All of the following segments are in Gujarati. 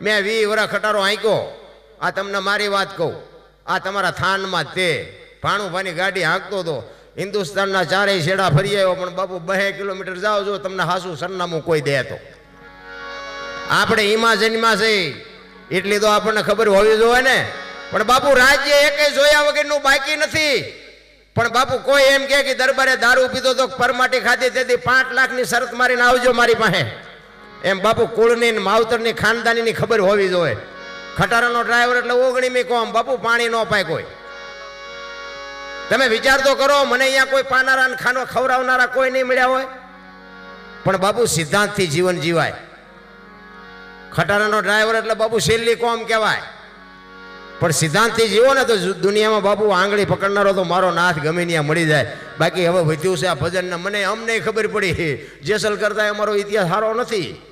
મેં વી વરા ખટારો આંક્યો આ તમને મારી વાત કહું. આ તમારા થાનમાં તે ભાણુભાની ગાડી હાંકતો હતો હિન્દુસ્તાનના ચારેય છેડા ફરી આવ્યો, પણ બાપુ બે કિલોમીટર જાઓ જો તમને હાસું સરનામું કોઈ દે તો. આપણે ઇમાજનમાં છે. એટલી તો આપણને ખબર હોવી જોઈએ ને. પણ બાપુ રાજ્ય એકે જોયા વગરનું બાકી નથી. પણ બાપુ કોઈ એમ કે દરબારે દારૂ પીધો તો પરમાટી ખાધી, તેથી પાંચ લાખની શરત મારીને આવજો મારી પાસે. એમ બાપુ કુળની માવતરની ખાનદાનીની ખબર હોવી જોઈએ. ખટારાનો ડ્રાઈવર એટલે ઓગણીમી કોમ, બાપુ પાણી ન પાય કોઈ. તમે વિચાર તો કરો, મને અહીંયા કોઈ પાનારા ને ખાનો ખવડાવનારા કોઈ નહીં મળ્યા હોય. પણ બાપુ સિદ્ધાંતથી જીવન જીવાય. ખટારાનો ડ્રાઈવર એટલે બાપુ છેલ્લી કોમ કહેવાય. પણ સિદ્ધાંતથી જીવો ને તો દુનિયામાં બાપુ આંગળી પકડનારો તો મારો નાથ ગમે ત્યાં મળી જાય. બાકી હવે વધ્યું છે આ ભજનને, મને અમને ખબર પડી. જેસલ કરતા અમારો ઇતિહાસ સારો નથી.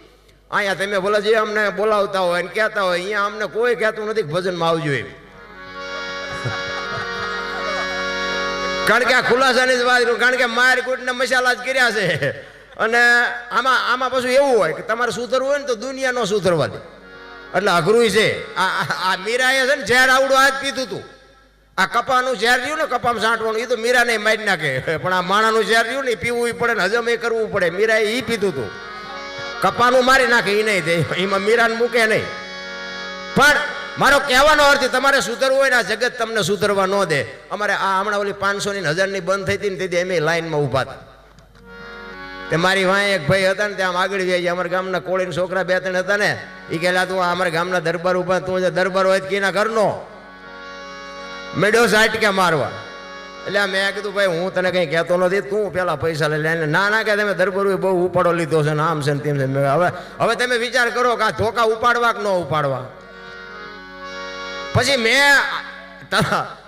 અહીંયા તમે ભલે જે અમને બોલાવતા હોય ને કહેતા હોય અહીંયા અમને કોઈ કહેતું નથી ભજનમાં આવજો એમ. કારણ કે આ ખુલાસાની જ વાત કરું કારણ કે માર કૂટને મસાલા જ કર્યા છે. અને આમાં આમાં પાછું એવું હોય કે તમારે સુધરવું હોય ને તો દુનિયા નો સુધરવા દે. એટલે અઘરું છે. આ આ- આ મીરાએ છે ને ઝેર આવડું આજ પીધું હતું આ કપાનું ઝેર રહ્યું ને કપામાં સાંટવાનું એ તો મીરાને મારી નાખે. પણ આ માણાનું ઝેર રહ્યું ને એ પીવું પડે ને હજમ એ કરવું પડે. મીરાએ એ પીધું હતું કપાનું મારી નાખે એ નહીં દે. એમાં મીરાન મૂકે નહીં. પણ મારો કહેવાનો અર્થ, તમારે સુધરવું હોય ને, આ જગત તમને સુધરવા ન દે. અમારે આ હમણાં ઓલી પાંચસો ની હજારની બંધ થઈ હતી ને તેથી અમે લાઈનમાં ઊભા હતા. તે મારી વાંહે એક ભાઈ હતા ને ત્યાં આગળ જાય અમારા ગામના કોળીના છોકરા બે ત્રણ હતા ને એ કહેલા, તું અમારા ગામના દરબાર ઉપર તું જે દરબાર હોય તો કેના ઘરનો. મેડો સાટકે મારવા. એટલે મેં કીધું, ભાઈ, હું તને કંઈ કહેતો નથી, તું પેલા પૈસા લઈ લે. ના ના કે તમે દરબાર બહુ ઉપાડો લીધો છે ને આમ છે ને તેમ છે. હવે હવે તમે વિચાર કરો કે આ ધોકા ઉપાડવા કે ન ઉપાડવા. પછી મેં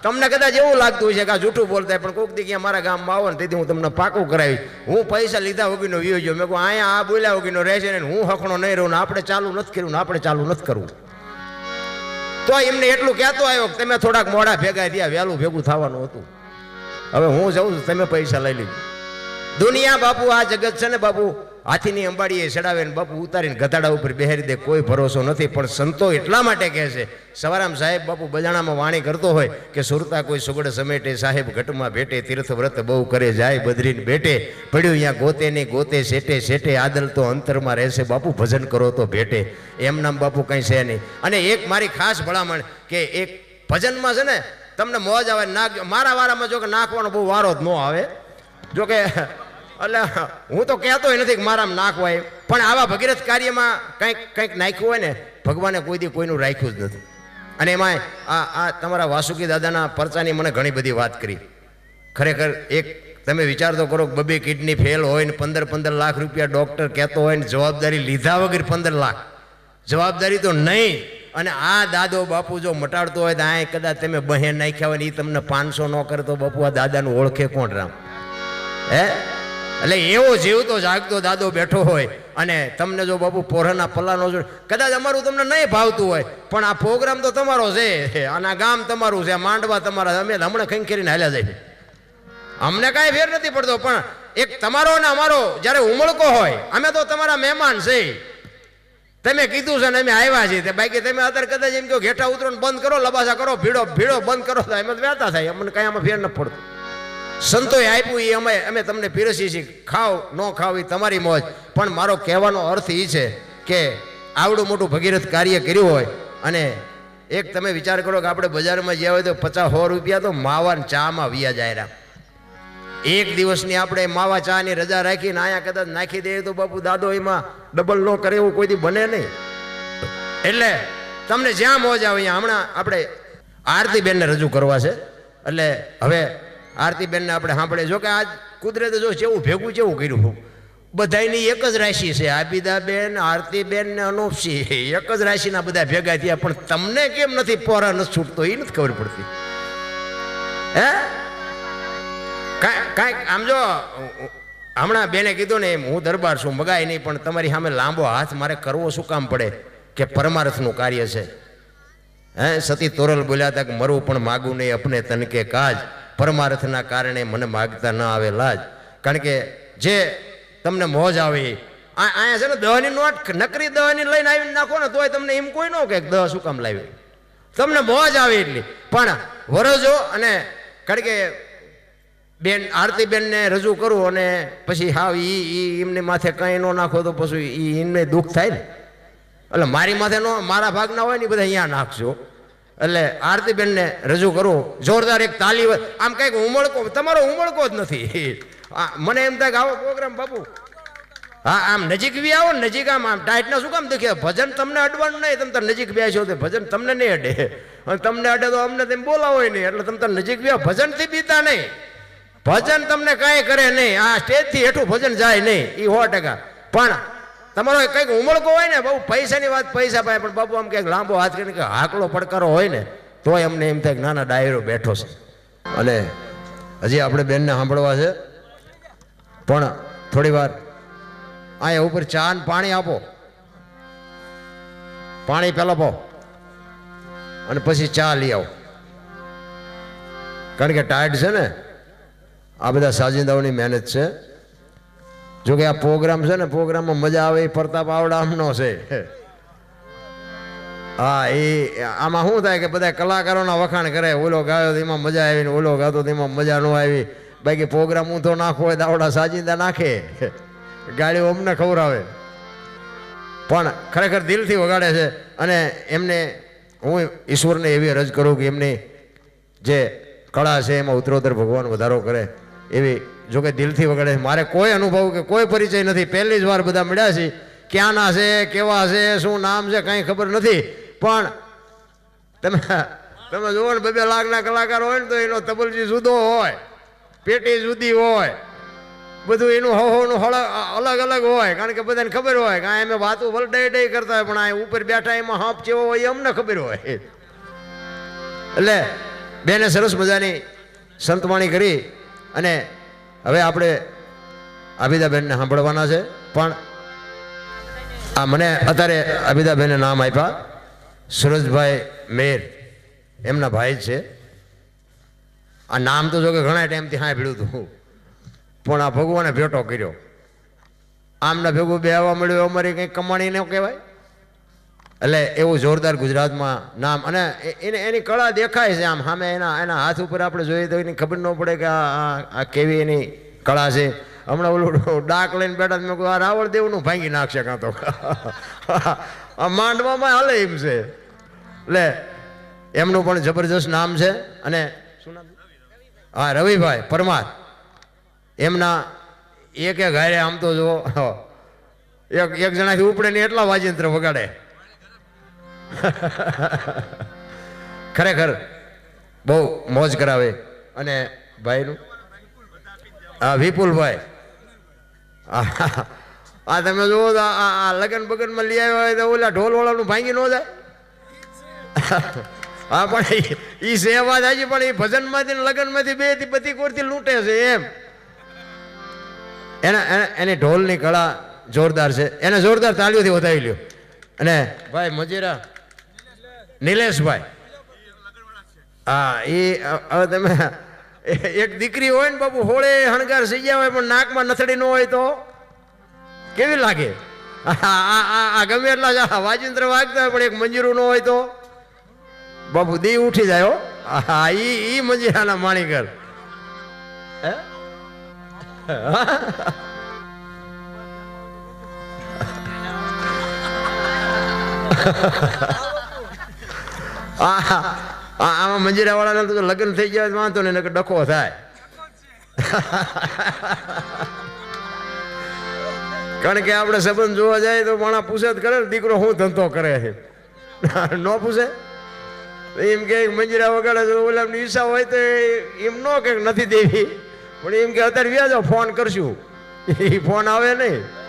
તમને કદાચ એવું લાગતું છે કે આ જૂઠું બોલતા પણ કોઈક દી મારા ગામમાં આવો ને તેથી હું તમને પાકું કરાવીશ. હું પૈસા લીધા વગીનો વિયો મેં કહું અહીંયા આ બોલ્યા વગીનો રહેશે ને હું હખણો નહીં રહું ને આપણે ચાલુ નથી કર્યું ને આપણે ચાલુ નથી કરવું. તો એમને એટલું કહેતો આવ્યો કે તમે થોડાક મોડા ભેગા થયા, વહેલું ભેગું થવાનું હતું. હવે હું જાઉં છું, તમે પૈસા લઈ લીધું દુનિયા બાપુ આ જગત છે ને બાપુ, હાથીની અંબાડીએ ચડાવે ને બાપુ ઉતારીને ગધાડા ઉપર બેહારી દે, કોઈ ભરોસો નથી, પણ સંતો એટલા માટે કહે છે, સવારામ સાહેબ બાપુ બજાણામાં વાણી કરતો હોય કે સુરતા કોઈ સુગડ સમેટે, સાહેબ ઘટમાં ભેટે તીર્થ વ્રત બહુ કરે, જાય બદરીને બેટે પડ્યું અહીંયા ગોતે ને ગોતે સેટે સેટે આદલ તો અંતરમાં રહેશે, બાપુ ભજન કરો તો ભેટે એમ નામ બાપુ કંઈ છે નહીં. અને એક મારી ખાસ ભલામણ કે એક ભજનમાં છે ને તમને મોજ આવે નાખ મારા વારામાં જો કે નાખવાનો બહુ વારો જ ન આવે. જો કે, એટલે હું તો કહેતોય નથી કે મારામાં નાખવાય પણ આવા ભગીરથ કાર્યમાં કંઈક કંઈક નાખ્યું હોય ને, ભગવાને કોઈ દી કોઈનું રાખ્યું જ નથી. અને એમાં આ આ તમારા વાસુકી દાદાના પરચાની મને ઘણી બધી વાત કરી. ખરેખર એક તમે વિચાર તો કરો બબે કિડની ફેલ હોય ને પંદર પંદર લાખ રૂપિયા ડૉક્ટર કહેતો હોય ને જવાબદારી લીધા વગર પંદર લાખ. જવાબદારી તો નહીં. અને આ દાદો બાપુ જો મટાડતો હોય તો આ કદાચ તમે બહેન નાખ્યા હોય ને એ તમને પાંચસો ન કરતો બાપુ આ દાદાનું ઓળખે કોણ રામ? હે? એટલે એવો જીવતો જાગતો દાદો બેઠો હોય અને તમને જો બાપુ પોરાના પલ્લાનો જો કદાચ અમારું તમને નહીં ભાવતું હોય, પણ આ પ્રોગ્રામ તો તમારો છે. આના ગામ તમારું છે, માંડવા તમારા અમે હમણાં ખંખેરીને હાલ્યા જઈએ. અમને કાંઈ ફેર નથી પડતો, પણ એક તમારો અને અમારો જ્યારે ઉમળકો હોય, અમે તો તમારા મહેમાન છે. તમે કીધું છે ને અમે આવ્યા છીએ. બાકી તમે અત્યારે કદાચ એમ કહો ઘેઠા ઉતરો બંધ કરો, લબાસા કરો, ભીડો ભીડો બંધ કરો, તો એમાં વ્યાતા થાય. અમને કાંઈ આમાં ફેર ન પડતો. સંતોએ આપ્યું એ અમે અમે તમને પીરસી છીએ. ખાવ, ન ખાવ એ તમારી મોજ. પણ મારો કહેવાનો અર્થ એ છે કે આવડું મોટું ભગીરથ કાર્ય કર્યું હોય અને એક તમે વિચાર કરો કે આપણે બજારમાં જ્યાં હોય તો પચાસ સો રૂપિયા તો માવા ચામાં વ્યાજ રામ. એક દિવસની આપણે માવા ચાની રજા રાખીને અહીંયા કદાચ નાખી દઈએ તો બાપુ દાદો એમાં ડબલ નો કરે એવું કોઈ દી બને નહીં. એટલે તમને જ્યાં મોજ આવે અહીંયા હમણાં આપણે આરતીબેનને રજૂ કરવા છે. એટલે હવે આરતીબેનને આપણે સાંભળે જો કે આજ કુદરતે જો જેવું ભેગું જેવું કર્યું બધાયની એક જ રાશિ છે. આબિદાબેન, આરતીબેન ને અનુપસિંહ એક જ રાશિના બધા ભેગા થયા. પણ તમને કેમ નથી? પોરા નથી છૂટતો. એ નથી ખબર પડતી. હે? કાંઈ, કાંઈક આમ જો, હમણાં બેને કીધું ને હું દરબાર છું, મગાય નહીં, પણ તમારી સામે લાંબો હાથ મારે કરવો શું કામ પડે કે પરમાર્થનું કાર્ય છે? હે, સતી તોરલ બોલ્યા હતા કે મરવું પણ માગું નહીં, અપને તનકે કાજ. પરમાર્થના કારણે મને માગતા ન આવે લાજ. કારણ કે જે તમને મોજ આવે અહીંયા છે ને દહની નોટ, નકરી દહની લઈને આવીને નાખો ને, તોય તમને એમ કોઈ ન કે દહ શું કામ લાવી તમને મોજ આવે એટલી. પણ વરજો અને કારણ કે બેન આરતીબેનને રજૂ કરું અને પછી હાવ એ એમને માથે કંઈ ન નાખો તો પછી એ એમને દુઃખ થાય ને. એટલે મારી માથે નો, મારા ભાગના હોય ને બધા અહીંયા નાખજો. એટલે આરતીબેનને રજૂ કરું. જોરદાર એક તાલી આમ કંઈક ઉમળકો, તમારો ઉમળકો જ નથી. મને એમ થાય કે આવો પ્રોગ્રામ બાપુ. હા, આમ નજીક બી આવો નજીક આમ આમ ટાઈટના શું કામ દેખે? ભજન તમને અડવાનું નહીં, તમે તાર નજીક બેસો તો ભજન તમને નહીં અડે. અને તમને અડે તો અમને તેમ બોલાવો નહીં, એટલે તમે તાર નજીક બી ભજનથી પીતા નહીં. ભજન તમને કાંઈ કરે નહીં. આ સ્ટેજથી હેઠું ભજન જાય નહીં. એ સો ટકા. પણ તમારો કંઈક ઉમળકો હોય ને, બહુ પૈસાની વાત પૈસા પાય પણ બાબુ આમ કંઈક લાંબો હાથ કરીને કે હાકલો પડકારો હોય ને, તોય અમને એમ થાય નાના ડાયરો બેઠો છે. અને હજી આપણે બેનને સાંભળવા છે. પણ થોડી વાર અહીંયા ઉપર ચા ને પાણી આપો. પાણી પેલા પો. અને પછી ચા લઈ આવો. કારણ કે ટાયર્ડ છે ને આ બધા સાજિંદાઓની મહેનત છે. જો કે આ પ્રોગ્રામ છે ને, પ્રોગ્રામમાં મજા આવે એ પ્રતાપ આવડામનો છે. હા, એ આમાં શું થાય કે બધા કલાકારોના વખાણ કરે, ઓલો ગાયો તેમાં મજા આવી ઓલો ગાતો તેમાં મજા ન આવી. બાકી પ્રોગ્રામ ઊંધો નાખવો હોય તો આવડા સાજિંદા નાખે. ગાડીઓ અમને ખવડાવે. પણ ખરેખર દિલથી વગાડે છે અને એમને હું ઈશ્વરને એવી અરજ કરું કે એમની જે કળા છે એમાં ઉત્તરોત્તર ભગવાન વધારો કરે. એવી, જોકે દિલથી વગડે મારે કોઈ અનુભવ કે કોઈ પરિચય નથી. પહેલી જ વાર બધા મળ્યા છે ક્યાંના છે, કેવા છે, શું નામ છે, કાંઈ ખબર નથી. પણ તમે તમે જુઓ ને બે લાખના કલાકાર હોય ને તો એનો તબલજી જુદો હોય, પેટી જુદી હોય. બધું એનું હવનું અલગ અલગ હોય, કારણ કે બધાને ખબર હોય કે એમ વાતું વલડાઈ ડઈ કરતા હોય, પણ આ ઉપર બેઠા એમાં હાંપ જેવો હોય એ અમને ખબર હોય. એટલે બેને સરસ મજાની સંતવાણી કરી. અને હવે આપણે આબિદાબેનને સાંભળવાના છે, પણ આ મને અત્યારે આબિદાબેને નામ આપ્યા. સુરજભાઈ મેર, એમના ભાઈ છે. આ નામ તો જો કે ઘણા ટાઈમથી સાંભળ્યું હતું પણ આ ભગવાને ભેટો કર્યો. આમના ભેગું બે આવવા મળ્યું, અમારી કંઈ કમાણી ન કહેવાય. એટલે એવું જોરદાર ગુજરાતમાં નામ અને એને એની કળા દેખાય છે આમ સામે એના એના હાથ ઉપર આપણે જોઈએ તો એની ખબર ન પડે કે આ- આ કેવી એની કળા છે. હમણાં ઓલું ડાક લઈને બેઠા મેં કહ્યું આ રાવળ દેવનું ભાંગી નાખશે કાં તો. આ માંડવામાં હાલે એમ છે. એટલે એમનું પણ જબરજસ્ત નામ છે અને શું નામ હા, રવિભાઈ પરમાર. એમના એક એક હારે આમ તો જો એક એક જણાથી ઉપડે ને એટલા વાજિંત્ર વગાડે. ખરેખર બહુ મોજ કરાવે. અને ભાઈનું? હા વિપુલભાઈ. આ તમે જુઓ તો આ લગન બગનમાં લઈ આવ્યા હોય તો ઓલા ઢોલવાળાનું ભાંગી ન જાય. હા, પણ એ સેવા થાય પણ એ ભજનમાંથી લગ્નમાંથી બેથી બધી કોરથી લૂંટે છે એમ. એના- એની ઢોલની કળા જોરદાર છે. એને જોરદાર તાળીઓથી વધાવી લ્યો. અને ભાઈ, મજીરા. નિલેશભાઈ. હા એ હવે તમે, એક દીકરી હોય ને બાપુ, હોળે હણગાર સૈયા હોય, પણ નાકમાં નથડી ન હોય તો? કેવી લાગે? આ ગમે એટલા વાજિંત્ર વાગતા હોય, પણ એક મંજીરું ન હોય તો? બાપુ, દી ઉઠી જાય, હો. હા, ઈ ઈ મંજીરાના માણીકર. હે? આ- આમાં મંજીરા વાળાના તો લગ્ન થઈ ગયા વાંધો નહીં, નકર ડખો થાય. કારણ કે આપણે સંબંધ જોવા જાય તો માણા પૂછે જ કરે ને, દીકરો શું ધંધો કરે છે? ન પૂછે. એમ કે મંજીરા વગાડે તો ઓલા ઈચ્છા હોય તો એમ ન કે નથી દેવી. પણ એમ કે, અત્યારે વ્યાજો, ફોન કરશું. એ ફોન આવે નહીં.